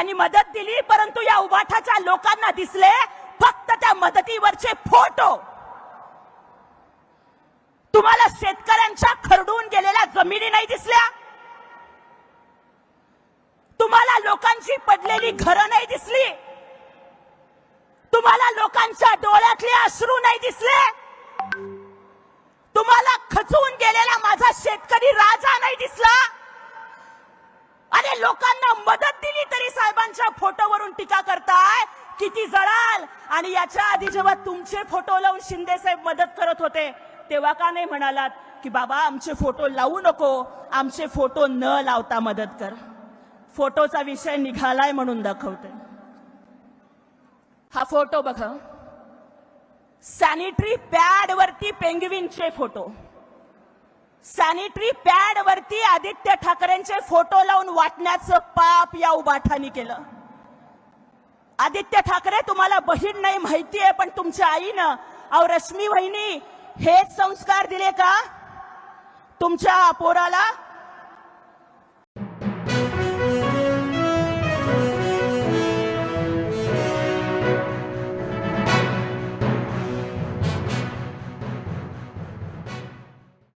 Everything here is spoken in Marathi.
त्यांनी मदत दिली परंतु या उभाठाच्या लोकांना दिसले फक्त त्या मदतीवरचे फोटो. तुम्हाला शेतकऱ्यांच्या खरडून गेलेल्या जमिनी नाही दिसल्या? तुम्हाला लोकांची पडलेली घरं नाही दिसली? तुम्हाला लोकांच्या डोळ्यातले अश्रू नाही दिसले? तुम्हाला खचून गेलेला माझा शेतकरी राजा नाही दिसला? अरे मदत दिली तरी साहेबांच्या फोटोवरून टीका करताय? किती जळाल? आणि याच्या आधी जेव्हा तुमचे फोटो लावून शिंदे साहेब मदत करत होते तेव्हा का नाही म्हणालात की बाबा आमचे फोटो लावू नको. आमचे फोटो न लावता मदत कर. फोटोचा विषय निघालाय म्हणून दाखवते. हा फोटो बघा. सॅनिटरी पॅड वरती पेंगविनचे फोटो. सॅनिटरी पॅड वरती आदित्य ठाकरेंचे फोटो लावून वाटण्याचं पाप या उबाठानी केलं. आदित्य ठाकरे तुम्हाला बहीण नाही माहितीये पण तुमच्या आईनं अहो रश्मी वहिनी हेच संस्कार दिले का? तुमच्या पोराला